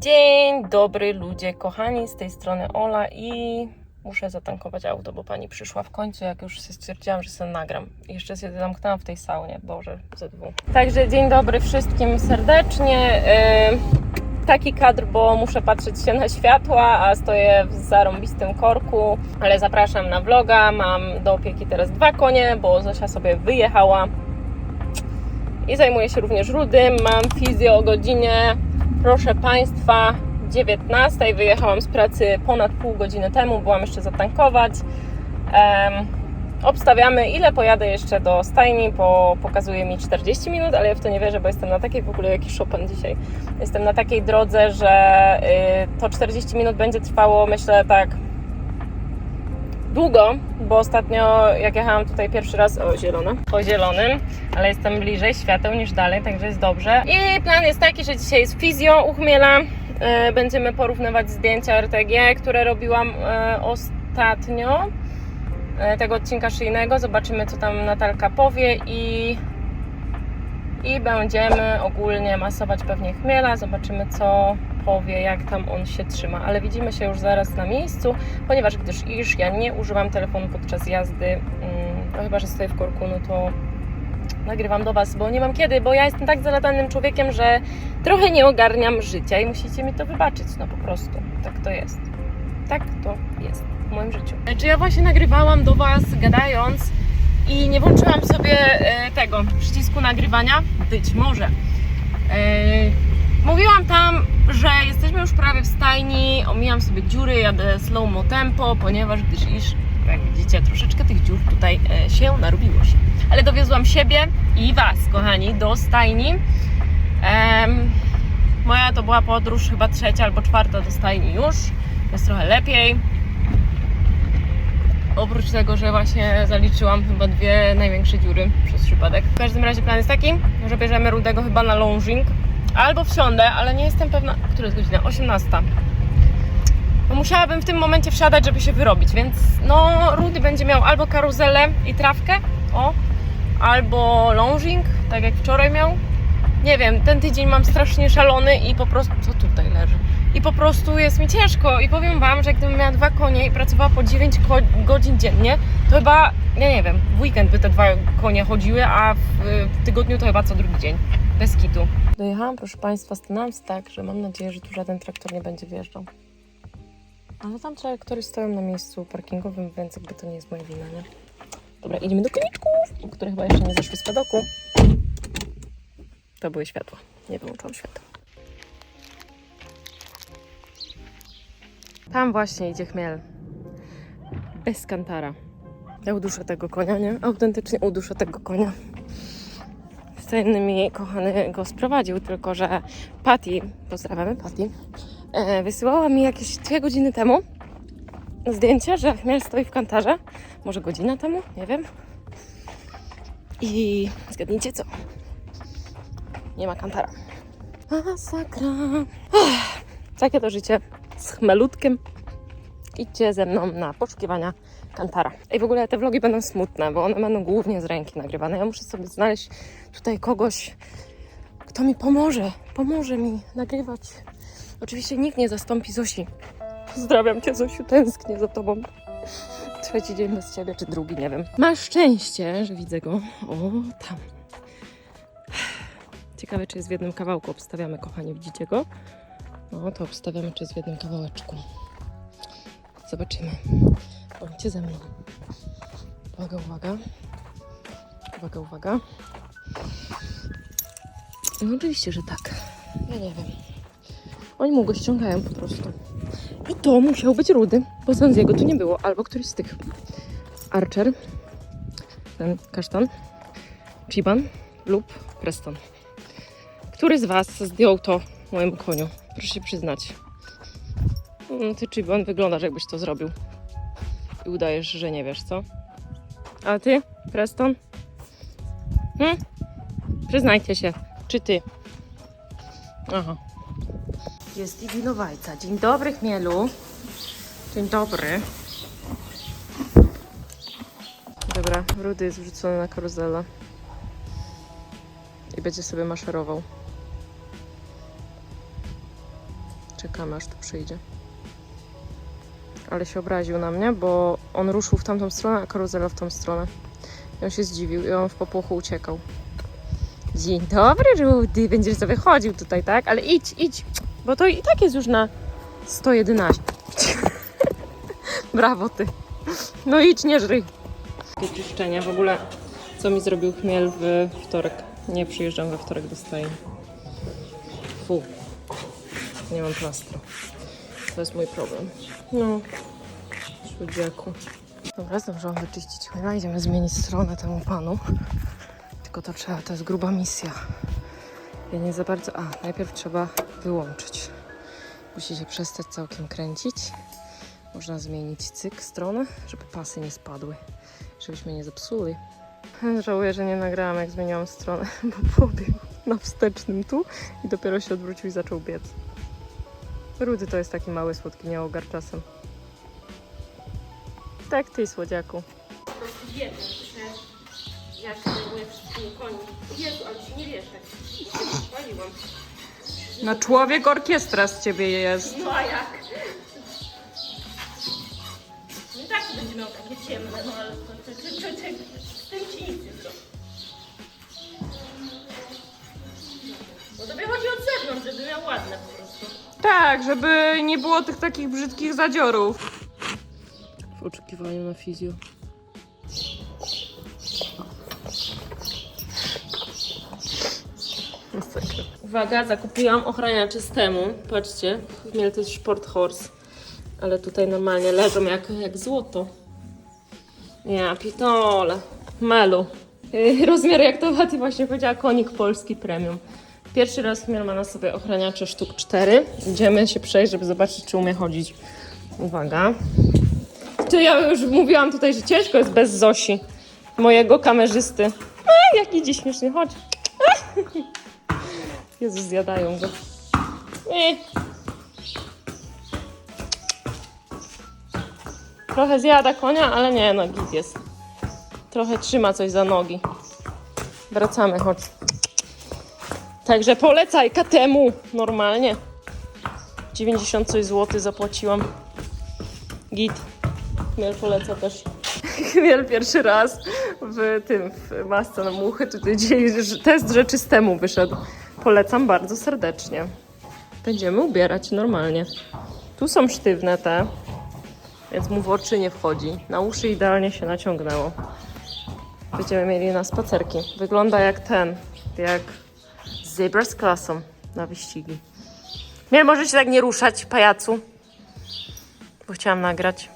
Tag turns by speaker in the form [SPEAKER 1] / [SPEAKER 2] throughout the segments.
[SPEAKER 1] Dzień dobry ludzie, kochani, z tej strony Ola i muszę zatankować auto, bo pani przyszła w końcu, jak już stwierdziłam, że sobie nagram. Jeszcze się zamknęłam w tej saunie, Boże, ze dwóch. Także dzień dobry wszystkim serdecznie. Yy, taki kadr, bo muszę patrzeć się na światła, a stoję w zarąbistym korku, ale zapraszam na vloga. Mam do opieki teraz dwa konie, bo Zosia sobie wyjechała i zajmuję się również rudym. Mam fizję o godzinie, proszę Państwa, 19. Wyjechałam z pracy ponad pół godziny temu, byłam jeszcze zatankować. Em, obstawiamy, ile pojadę jeszcze do stajni, bo pokazuje mi 40 minut, ale ja w to nie wierzę, bo jestem na takiej w ogóle jakiś Chopin dzisiaj. Jestem na takiej drodze, że y, to 40 minut będzie trwało, myślę, tak długo, bo ostatnio jak jechałam tutaj pierwszy raz o zielone, po zielonym, ale jestem bliżej świateł niż dalej, także jest dobrze. I plan jest taki, że dzisiaj jest fizjo u chmiela. E, Będziemy porównywać zdjęcia RTG, które robiłam e, ostatnio e, tego odcinka szyjnego. Zobaczymy, co tam Natalka powie i i będziemy ogólnie masować pewnie chmiela. Zobaczymy, co powie, jak tam on się trzyma. Ale widzimy się już zaraz na miejscu, ponieważ gdyż iż ja nie używam telefonu podczas jazdy, no chyba, że stoję w korku, no to nagrywam do Was, bo nie mam kiedy, bo ja jestem tak zalatanym człowiekiem, że trochę nie ogarniam życia i musicie mi to wybaczyć, no po prostu. Tak to jest. Tak to jest w moim życiu. Czy ja właśnie nagrywałam do Was gadając i nie włączyłam sobie e, tego przycisku nagrywania? Być może. E, mówiłam tam, że jesteśmy już prawie w stajni, omijam sobie dziury, jadę slow mo tempo, ponieważ gdyż iż, jak widzicie, troszeczkę tych dziur tutaj e, się narobiło się. Ale dowiozłam siebie i Was, kochani, do stajni. Em, moja to była podróż chyba trzecia albo czwarta do stajni już. Jest trochę lepiej. Oprócz tego, że właśnie zaliczyłam chyba dwie największe dziury przez przypadek. W każdym razie plan jest taki, że bierzemy Rudego chyba na longing. Albo wsiądę, ale nie jestem pewna, która jest godzina? 18. No musiałabym w tym momencie wsiadać, żeby się wyrobić, więc no Rudy będzie miał albo karuzelę i trawkę, o, albo longing, tak jak wczoraj miał. Nie wiem, ten tydzień mam strasznie szalony i po prostu, co tutaj leży? I po prostu jest mi ciężko i powiem Wam, że gdybym miała dwa konie i pracowała po 9 ko- godzin dziennie, to chyba, ja nie wiem, w weekend by te dwa konie chodziły, a w tygodniu to chyba co drugi dzień, bez kitu. Dojechałam, proszę Państwa, stanęłam tak, że mam nadzieję, że tu żaden traktor nie będzie wjeżdżał. Ale tam traktory stoją na miejscu parkingowym, więc jakby to nie jest moja wina, nie? Dobra, idziemy do koniczków, które chyba jeszcze nie zeszły z padoku. To były światła, nie wyłączyłam światła. Tam właśnie idzie chmiel. Bez kantara. Ja uduszę tego konia, nie? Autentycznie uduszę tego konia. Wstajenny mi kochany go sprowadził, tylko że Patty, pozdrawiamy Patty, e, wysyłała mi jakieś dwie godziny temu zdjęcie, że chmiel stoi w kantarze. Może godzina temu, nie wiem. I zgadnijcie co? Nie ma kantara. Masakra. Takie to życie z chmelutkiem. Idźcie ze mną na poszukiwania kantara. I w ogóle te vlogi będą smutne, bo one będą głównie z ręki nagrywane. Ja muszę sobie znaleźć tutaj kogoś, kto mi pomoże. Pomoże mi nagrywać. Oczywiście nikt nie zastąpi Zosi. Pozdrawiam cię, Zosiu, tęsknię za tobą. Trzeci dzień bez ciebie, czy drugi, nie wiem. Masz szczęście, że widzę go. O, tam. Ciekawe, czy jest w jednym kawałku. Obstawiamy, kochani, widzicie go? No to obstawiamy, czy jest w jednym kawałeczku. Zobaczymy. Bądźcie ze mną. Uwaga, uwaga. Uwaga, uwaga. No oczywiście, że tak. Ja nie wiem. Oni mu go ściągają po prostu. I to musiał być Rudy, bo Sanziego tu nie było. Albo któryś z tych. Archer, ten kasztan, Chiban lub Preston. Który z Was zdjął to mojemu koniu? Proszę się przyznać. Mm, Ty, Chiban, wyglądasz jakbyś to zrobił. I udajesz, że nie wiesz, co? A ty, Preston? Hmm? Przyznajcie się. Czy ty? Aha. Jest i winowajca. Dzień dobry, Chmielu. Dzień dobry. Dobra, Rudy jest wrzucony na karuzelę. I będzie sobie maszerował. Czekamy aż tu przyjdzie. Ale się obraził na mnie, bo on ruszył w tamtą stronę, a karuzela w tą stronę. I on się zdziwił i on w popłochu uciekał. Dzień dobry, Rudy. Będziesz sobie chodził tutaj, tak? Ale idź, idź, bo to i tak jest już na 111. Brawo ty. No idź, nie żryj. Takie czyszczenie. W ogóle co mi zrobił chmiel w wtorek. Nie przyjeżdżam we wtorek do stajni. Fu. Nie mam plastru. To jest mój problem. No. Słodziaku. Dobra, zdążyłam wyczyścić chmiela. Idziemy zmienić stronę temu panu. Tylko to trzeba, to jest gruba misja. Ja nie za bardzo... A, najpierw trzeba wyłączyć. Musi się przestać całkiem kręcić. Można zmienić cyk strony, żeby pasy nie spadły. Żebyśmy nie zepsuli. Żałuję, że nie nagrałam jak zmieniałam stronę, bo pobiegł na wstecznym tu i dopiero się odwrócił i zaczął biec. Rudy to jest taki mały, słodki nieogar czasem. Tak ty, słodziaku. Po prostu wiem, że ja się zajmuję wszystkimi końmi. Jezu, ale się nie wiesz, tak paliłam. No człowiek orkiestra z ciebie jest.
[SPEAKER 2] No a jak? No i tak będzie miał takie ciemne, no ale to, to, to, to, to, z tym ci nic nie zrobi. Bo tobie chodzi od zewnątrz, żeby miał ładne.
[SPEAKER 1] Tak, żeby nie było tych takich brzydkich zadziorów. W oczekiwaniu na fizjo. Uwaga, zakupiłam ochraniacze z temu. Patrzcie, mieli to jest Sport Horse. Ale tutaj normalnie leżą jak, jak złoto. Ja pitole. Melu. Yy, Rozmiar jak to Wati właśnie powiedziała, konik polski premium. Pierwszy raz Chmiel ma na sobie ochraniacze sztuk 4. Idziemy się przejść, żeby zobaczyć, czy umie chodzić. Uwaga. To ja już mówiłam tutaj, że ciężko jest bez Zosi, mojego kamerzysty. A, jak idzie śmiesznie, chodź. Jezus, zjadają go. Nie. Trochę zjada konia, ale nie, no git jest. Trochę trzyma coś za nogi. Wracamy, chodź. Także polecaj temu normalnie. 90 coś złotych zapłaciłam. Git. Chmiel poleca też. Chmiel pierwszy raz w tym, w masce na muchy. Tutaj dzisiaj test rzeczystemu wyszedł. Polecam bardzo serdecznie. Będziemy ubierać normalnie. Tu są sztywne te, więc mu w oczy nie wchodzi. Na uszy idealnie się naciągnęło. Będziemy mieli na spacerki. Wygląda jak ten, jak zebra z klasą na wyścigi. Nie, może się tak nie ruszać, pajacu. Bo chciałam nagrać.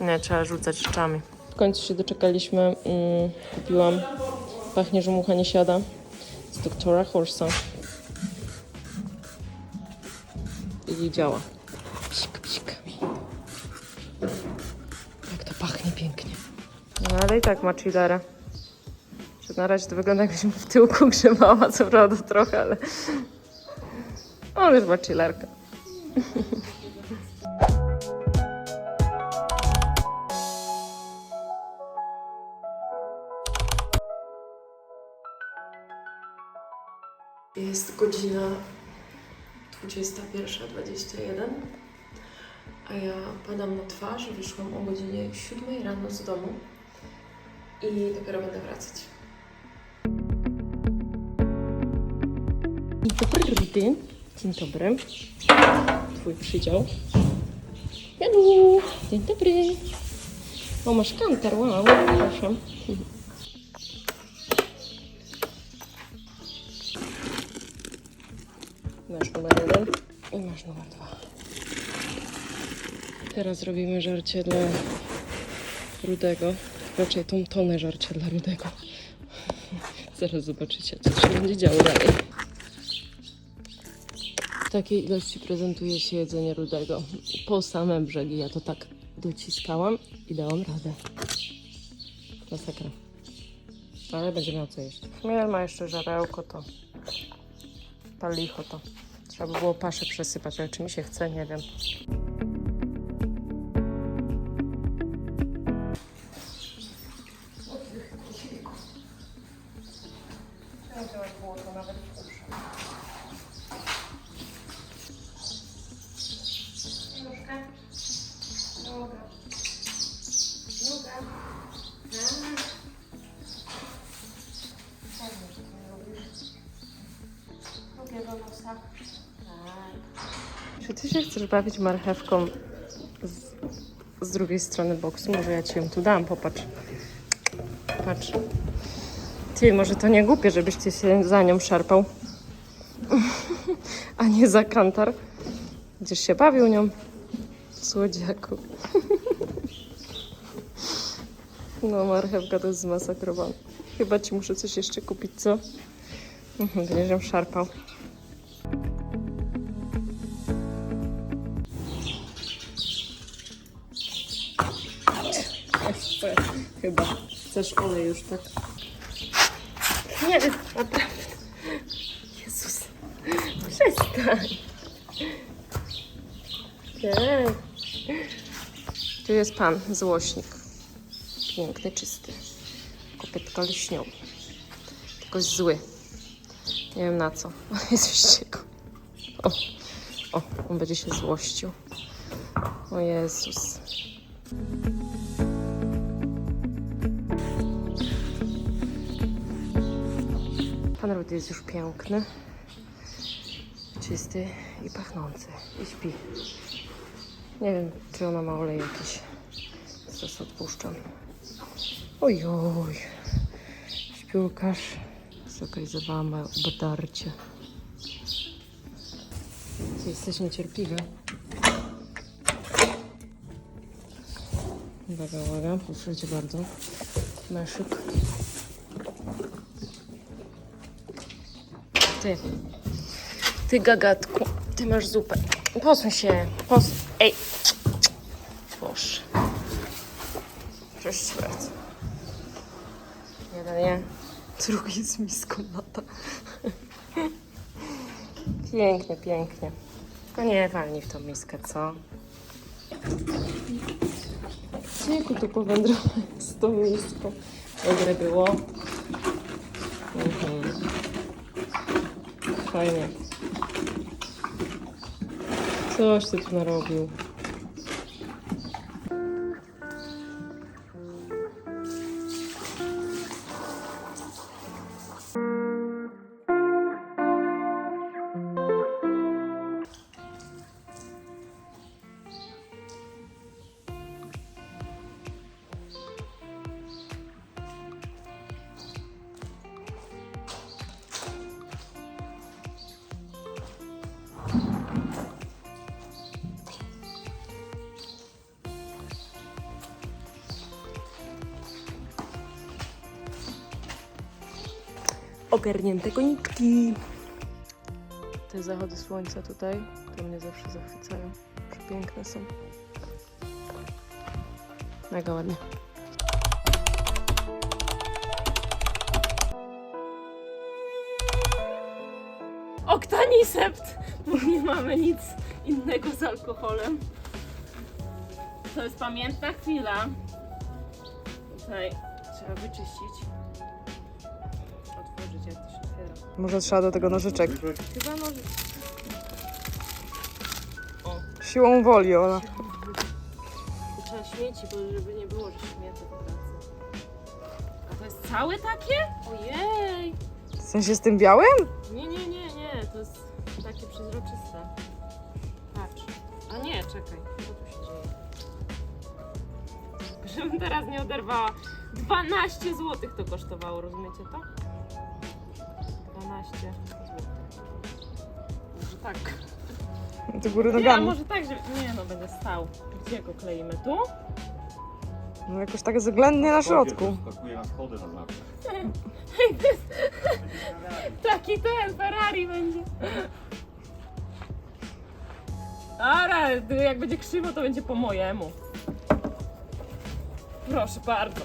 [SPEAKER 1] Nie, trzeba rzucać rzeczami. W końcu się doczekaliśmy. Mm, kupiłam. Pachnie, że mucha nie siada. Z doktora Horsa. I działa. Psik, psik. Jak to pachnie pięknie. No ale i tak ma chillerę. Na razie to wygląda jakbyś mu w tyłku grzebała, co prawda trochę, ale... On już ma chillerkę. Jest godzina 21.21, a ja padam na twarz. Wyszłam o godzinie 7 rano z domu i dopiero będę wracać. Dobry. Dzień dobry. Twój przydział. Hello. Dzień dobry. O, masz kantar, wow, proszę. Masz numer jeden i masz numer dwa. Teraz robimy żarcie dla Rudego. Raczej tą tonę żarcia dla Rudego. Zaraz zobaczycie, co się będzie działo dalej. Takiej ilości prezentuje się jedzenie Rudego. Po same brzegi ja to tak dociskałam i dałam radę. Masakra. Ale będzie miał co jeść. Chmiel ma jeszcze żarełko, to palicho to. Trzeba by było paszę przesypać, ale czy mi się chce, nie wiem. Ty się chcesz bawić marchewką z, z drugiej strony boksu? Może ja ci ją tu dam, popatrz. Patrz. Ty, może to nie głupie, żebyś ty się za nią szarpał. A nie za kantar. Będziesz się bawił nią. Słodziaku. No, marchewka to jest zmasakrowana. Chyba ci muszę coś jeszcze kupić, co? Mhm, Będziesz ją szarpał. Chyba. Chcesz olej już, tak? Nie, naprawdę. Jezus. Przestań. Tak. Tu jest pan, złośnik. Piękny, czysty. Kopytka lśnią. Tylko zły. Nie wiem na co. On jest wściekły. O, o, on będzie się złościł. O Jezus. Rudy jest już piękny, czysty i pachnący. I śpi. Nie wiem, czy ona ma olej jakiś. Zaraz odpuszczam. Ojoj. Śpiulkarz. Zorganizowała ma badarcie. Jesteś niecierpliwy. Uwaga, uwaga, proszę cię bardzo. Meszyk. Ty. Ty gagatku. Ty masz zupę. Posuń się. Posuń. Ej. Boże. Proszę bardzo. Jeden nie. Drugi z miską lata. Pięknie, pięknie. Tylko nie walnij w tą miskę, co? Dzięku tu powędrować z tą miską. Dobre było. Mhm. Fajnie. Coś ty tu narobił. Ogarnięte koniczki. Te zachody słońca tutaj, to mnie zawsze zachwycają. Przepiękne są. Mega ładnie.
[SPEAKER 2] Oktanisept, bo nie mamy nic innego z alkoholem. To jest pamiętna chwila. Tutaj trzeba wyczyścić. Jak to się otwiera.
[SPEAKER 3] Może trzeba do tego nożyczek.
[SPEAKER 2] Chyba może.
[SPEAKER 3] Siłą woli, Ola.
[SPEAKER 2] Trzeba śmieci, bo żeby nie było, że śmiecę po pracy. A to jest całe takie? Ojej!
[SPEAKER 3] W sensie z tym białym?
[SPEAKER 2] Nie, nie, nie, nie, to jest takie przezroczyste. Patrz. A nie, czekaj, co tu się dzieje? Żebym teraz nie oderwała. 12 zł to kosztowało, rozumiecie to? 12 zł. Może tak.
[SPEAKER 3] Do góry
[SPEAKER 2] Nie, a
[SPEAKER 3] nogami.
[SPEAKER 2] może tak, że. Nie no, będę stał. Gdzie go kleimy? Tu?
[SPEAKER 3] No jakoś tak względnie na środku.
[SPEAKER 4] Skakuje na schody na zawsze.
[SPEAKER 2] Taki ten Ferrari będzie. Ara, jak będzie krzywo, to będzie po mojemu. Proszę bardzo.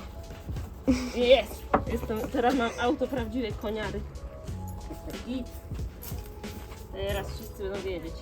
[SPEAKER 2] Jest. Jestem, teraz mam auto prawdziwej koniary. I teraz wszyscy będą wiedzieć.